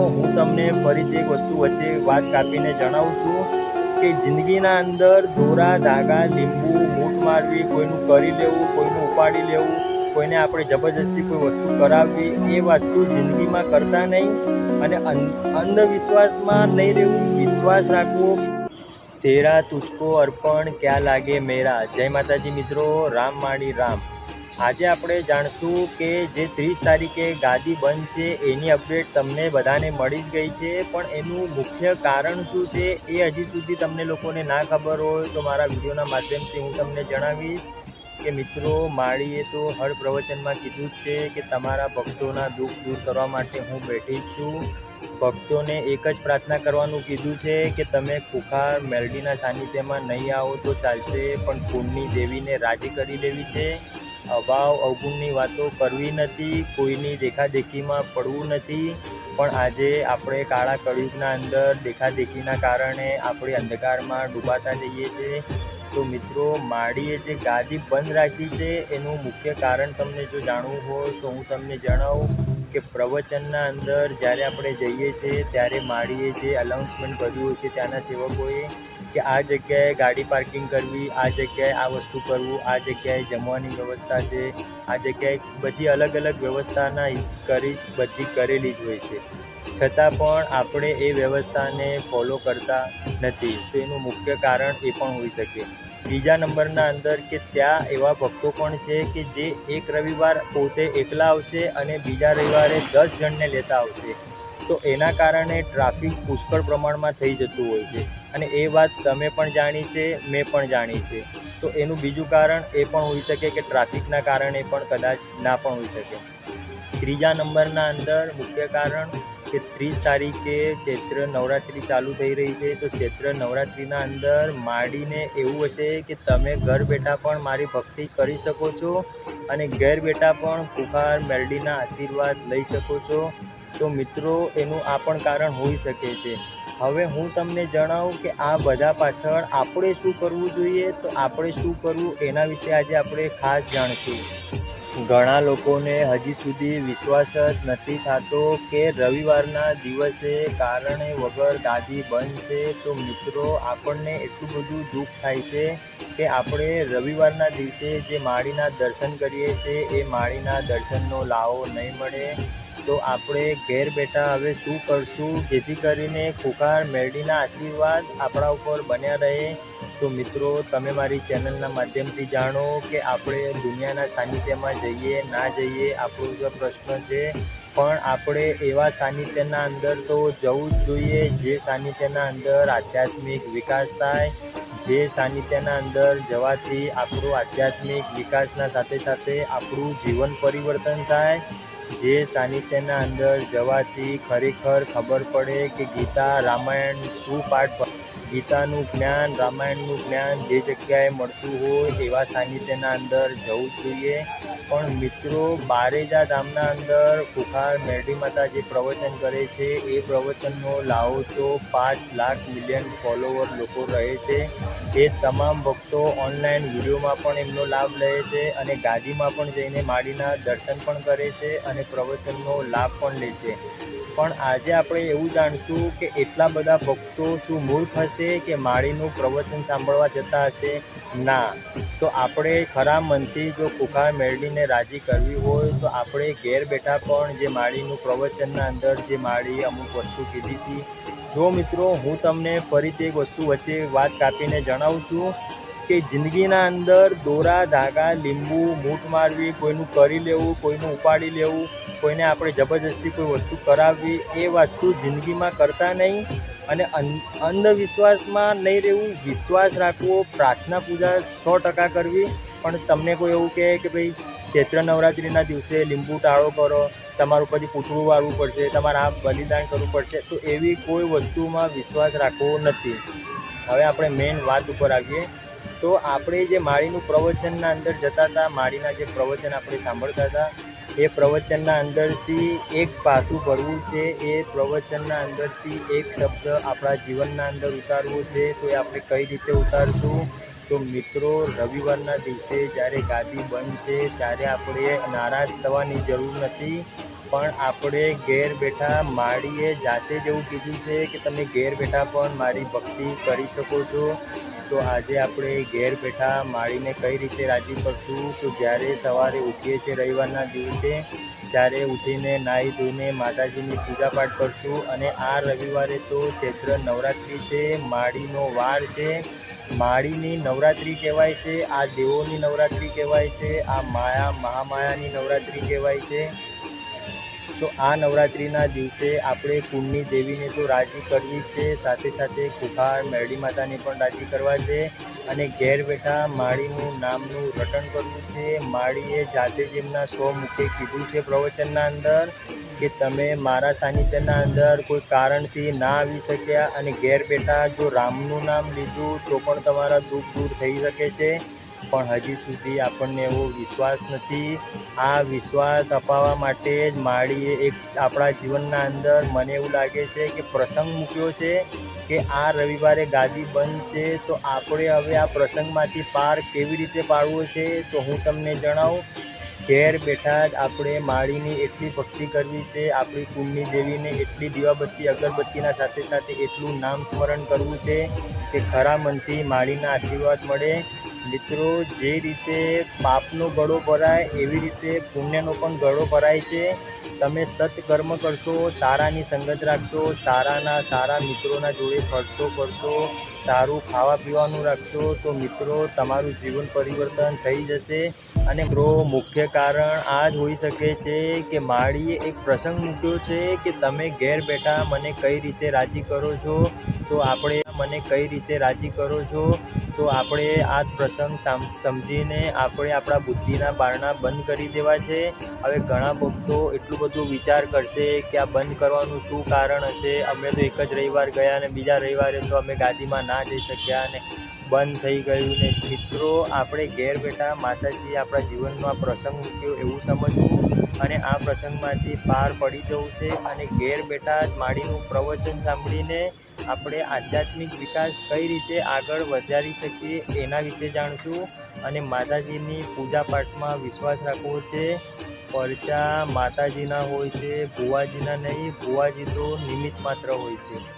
હું તમને ફરીથી એક વસ્તુ વચ્ચે વાત કાપીને જણાવું છું કે જિંદગીના અંદર દોરા, ધાગા, લીંબુ, મૂઠ મારવી, કોઈનું કરી લેવું કોઈનું ઉપાડી લેવું, કોઈને આપણે જબરજસ્તી કોઈ વસ્તુ કરાવવી, એ વસ્તુ જિંદગીમાં કરતા નહીં અને અંધ- અંધવિશ્વાસમાં નહીં રહેવું, વિશ્વાસ રાખવો. તેરા તુજકો અર્પણ, ક્યાં લાગે મેરા? જય માતાજી મિત્રો, રામ માડી રામ. આજે આપણે જાણશું કે જે ત્રીસ તારીખે ગાદી બંધ છે, એની અપડેટ તમને બધાને મળી જ ગઈ છે. પણ એનું મુખ્ય કારણ શું છે, એ હજી સુધી તમને લોકોને ના ખબર હોય તો મારા વિડીયોના માધ્યમથી હું તમને જણાવીશ કે મિત્રો, માળીએ તો હર પ્રવચનમાં કીધું જ છે કે તમારા ભક્તોના દુઃખ દૂર કરવા માટે હું બેઠી છું. ભક્તોને એક જ પ્રાર્થના કરવાનું કીધું છે કે તમે ખુખાર મેલડીના સાનિધ્યમાં નહીં આવો તો ચાલશે, પણ કુંડની દેવીને રાજી કરી દેવી છે. અભાવ અવગુણની વાતો કરવી નથી, કોઈની દેખાદેખીમાં પડવું નથી. પણ આજે આપણે કાળા કળિયુગના અંદર દેખાદેખીના કારણે આપણે અંધકારમાં ડૂબાતા જઈએ છીએ. તો મિત્રો, માળીએ જે ગાદી બંધ રાખી છે, એનું મુખ્ય કારણ તમને જો જાણવું હોય તો હું તમને જણાવું કે પ્રવચનના અંદર જ્યારે આપણે જઈએ છીએ, ત્યારે માળીએ જે અનાઉન્સમેન્ટ કર્યું છે, ત્યાંના સેવકોએ કે આ જગ્યાએ ગાડી પાર્કિંગ કરવી, આ જગ્યાએ આ વસ્તુ કરવું, આ જગ્યાએ જમવાની વ્યવસ્થા છે, આ જગ્યાએ બધી અલગ અલગ વ્યવસ્થાના કરી, બધી કરેલી જ હોય છે. છતાં પણ આપણે એ વ્યવસ્થાને ફોલો કરતા નથી. તો એનું મુખ્ય કારણ એ પણ હોઈ શકે. બીજા નંબરના અંદર કે ત્યાં એવા ભક્તો પણ છે કે જે એક રવિવાર પોતે એકલા આવશે અને બીજા રવિવારે દસ જણને લેતા આવશે. તો એના કારણે ટ્રાફિક પુષ્કળ પ્રમાણમાં થઈ જતું હોય છે. અને એ વાત તમે પણ જાણી છે, મેં પણ જાણી છે. તો એનું બીજું કારણ એ પણ હોઈ શકે કે ટ્રાફિકના કારણે પણ કદાચ ના પણ હોઈ શકે. ત્રીજા નંબરના અંદર મુખ્ય કારણ કે ત્રીસ તારીખે ચૈત્ર નવરાત્રિ ચાલુ થઈ રહી છે, તો ચૈત્ર નવરાત્રિના અંદર માંડીને એવું હશે કે તમે ઘર બેઠા પણ મારી ભક્તિ કરી શકો છો અને ઘેર બેઠા પણ કુખાર મેલડીના આશીર્વાદ લઈ શકો છો. તો મિત્રો, એનું આ પણ કારણ હોઈ શકે છે. હવે હું તમને જણાવું કે આ બધા પાછળ આપણે શું કરવું જોઈએ, તો આપણે શું કરવું એના વિશે આજે આપણે ખાસ જાણશું. ઘણા લોકોને હજી સુધી વિશ્વાસ જ નથી થતો કે રવિવારના દિવસે કારણે વગર ગાદી બંધ છે, તો મિત્રો આપણને એટલું બધું દુઃખ થાય છે કે આપણે રવિવારના દિવસે જે માળીના દર્શન કરીએ છીએ, એ માળીના દર્શનનો લાવો નહીં મળે. તો આપણે ઘેર બેઠા હવે શું કરશું? જેથી કરીને ખુખાર, મેરડીના આશીર્વાદ આપણા ઉપર બન્યા રહે. તો મિત્રો, તમે મારી ચેનલના માધ્યમથી જાણો કે આપણે દુનિયાના સાનિધ્યમાં જઈએ, ના જઈએ, આપણો જ પ્રશ્ન છે. પણ આપણે એવા સાનિધ્યના અંદર તો જવું જ જોઈએ. જે સાનિધ્યના અંદર આધ્યાત્મિક વિકાસ થાય, જે સાનિધ્યના અંદર જવાથી આપણું આધ્યાત્મિક વિકાસના સાથે સાથે આપણું જીવન પરિવર્તન થાય. જે સાનિધ્યના અંદર જવાથી ખરેખર ખબર પડે કે ગીતા રામાયણ શું પાઠ ગીતાનું જ્ઞાન, રામાયણનું જ્ઞાન જે જગ્યાએ મળતું હોય એવા સાહિત્યના અંદર જવું જોઈએ. પણ મિત્રો, બારેજા ગામના અંદર કુખાર મેરડી માતા જે પ્રવચન કરે છે, એ પ્રવચનનો લાવો તો પાંચ લાખ મિલિયન ફોલોવર લોકો રહે છે. એ તમામ ભક્તો ઓનલાઈન વિડીયોમાં પણ એમનો લાભ લે છે અને ગાદીમાં પણ જઈને માડીના દર્શન પણ કરે છે અને પ્રવચનનો લાભ પણ લે છે. પણ આજે આપણે એવું જાણશું કે એટલા બધા ભક્તો શું મૂર્ખ હશે કે માળીનું પ્રવચન સાંભળવા જતા હશે? ના. તો આપણે ખરા મનથી જો કુખાર મેળવીને રાજી કરવી હોય, તો આપણે ઘેર બેઠા પણ જે માળીનું પ્રવચનના અંદર જે માળી અમુક વસ્તુ કીધી હતી. જો મિત્રો, હું તમને ફરી તે વસ્તુ વચ્ચે વાત કાપીને જણાવું છું. કે જિંદગીના અંદર દોરા, ધાગા, લીંબુ, મૂઠ મારવી, કોઈનું કરી લેવું, કોઈનું ઉપાડી લેવું, કોઈને આપણે જબરજસ્તી કોઈ વસ્તુ કરાવવી, એ વસ્તુ જિંદગીમાં કરતા નહીં અને અંધ- અંધવિશ્વાસમાં નહીં રહેવું, વિશ્વાસ રાખવો, પ્રાર્થના પૂજા સો ટકા કરવી. પણ તમને કોઈ એવું કહે કે ભાઈ ચૈત્ર નવરાત્રિના દિવસે લીંબુ ટાળો કરો, તમારું પછી પૂતળું વાળવું પડશે, તમારે આ બલિદાન કરવું પડશે, તો એવી કોઈ વસ્તુમાં વિશ્વાસ રાખવો નથી. હવે આપણે મેઇન વાત ઉપર આવીએ. તો આપણે જે માળીનું પ્રવચનના અંદર જતા હતા, માળીના જે પ્રવચન આપણે સાંભળતા હતા, એ પ્રવચનના અંદરથી એક પાસું ભરવું છે, એ પ્રવચનના અંદરથી એક શબ્દ આપણા જીવનના અંદર ઉતારવો છે, તો એ આપણે કઈ રીતે ઉતારશું? તો મિત્રો, રવિવારના દિવસે જ્યારે ગાદી બંધ છે, ત્યારે આપણે નારાજ થવાની જરૂર નથી. પણ આપણે ઘેર બેઠા માળીએ જાતે જ એવું કીધું છે કે તમે ઘેર બેઠા પણ મારી ભક્તિ કરી શકો છો. તો આજે આપણે ઘેર બેઠા માળીને કઈ રીતે રાજી કરશું? તો જ્યારે સવારે ઉઠીએ છીએ રવિવારના દિવસે, ત્યારે ઉઠીને નાહી ધોઈને માતાજીની પૂજા પાઠ કરશું. અને આ રવિવારે તો ચૈત્ર નવરાત્રિ છે, માળીનો વાર છે. માળીની નવરાત્રિ કહેવાય છે, આ દેવોની નવરાત્રિ કહેવાય છે, આ માયા મહામાયાની નવરાત્રિ કહેવાય છે. તો આ નવરાત્રિના દિવસે આપણે કુંડની દેવીને તો રાજી કરવી છે, સાથે સાથે કુખાર મેરડી માતાને પણ રાજી કરવા છે અને ઘેર બેઠા માળીનું નામનું રટણ કરવું છે. માળીએ જાતે જ એમના સ્વ મુખે કીધું છે પ્રવચનના અંદર. કે તમે મારા સાનિધ્યના અંદર કોઈ કારણથી ના આવી શક્યા અને ઘેર બેઠા જો રામનું નામ લીધું તો પણ તમારા દુઃખ દૂર થઈ શકે છે. પણ હજી સુધી આપણને એવો વિશ્વાસ નથી. આ વિશ્વાસ અપાવવા માટે જ માળીએ એક આપણા જીવનના અંદર મને એવું લાગે છે કે પ્રસંગ મૂક્યો છે કે આ રવિવારે ગાદી બંધ છે તો આપણે હવે આ પ્રસંગમાંથી પાર કેવી રીતે પાડવો છે તો હું તમને જણાવું. ઘેર બેઠા જ આપણે માળીની એટલી ભક્તિ કરવી છે, આપણી કુંડની દેવીને એટલી દીવાબત્તી અગરબત્તીના સાથે સાથે એટલું નામ સ્મરણ કરવું છે કે ખરા મનથી માળીના આશીર્વાદ મળે. મિત્રો, જે રીતે પાપનો ગળો ભરાય, એવી રીતે પુણ્યનો પણ ગળો ભરાય છે. તમે સત્કર્મ કરશો, સારાની સંગત રાખશો, સારાના સારા મિત્રોના જોડે ફરશો ફરશો, સારું ખાવા પીવાનું રાખશો, તો મિત્રો, તમારું જીવન પરિવર્તન થઈ જશે. અને મિત્રો મુખ્ય કારણ આ જ હોઈ શકે છે કે માળીએ એક પ્રસંગ મૂક્યો છે કે તમે ઘેર બેઠા મને કઈ રીતે રાજી કરો છો? તો આપણે મને કઈ રીતે રાજી કરો છો? તો આપણે આ પ્રસંગ સામ- સમજીને આપણે આપણા બુદ્ધિના બારણા બંધ કરી દેવા છે. હવે ઘણા ભક્તો એટલું બધું વિચાર કરશે કે આ બંધ કરવાનું શું કારણ હશે? અમે તો એક જ રવિવાર ગયા અને બીજા રવિવારે તો અમે ગાદીમાં ના જઈ શક્યા અને બંધ થઈ ગયું ને. મિત્રો, આપણે ઘેર બેઠા માતાજી આપણા જીવનનો આ પ્રસંગ મૂક્યો એવું સમજવું અને આ પ્રસંગમાંથી પાર પડી જવું છે અને ઘેર બેઠા જ માળીનું પ્રવચન સાંભળીને આપણે આધ્યાત્મિક વિકાસ કઈ રીતે આગળ વધારી શકીએ એના વિશે જાણશું અને માતાજીની પૂજા પાઠમાં વિશ્વાસ રાખવો છે. પરચા માતાજીના હોય છે, ભુવાજીના નહીં, ભુવાજી તો નિમિત્ત માત્ર હોય છે.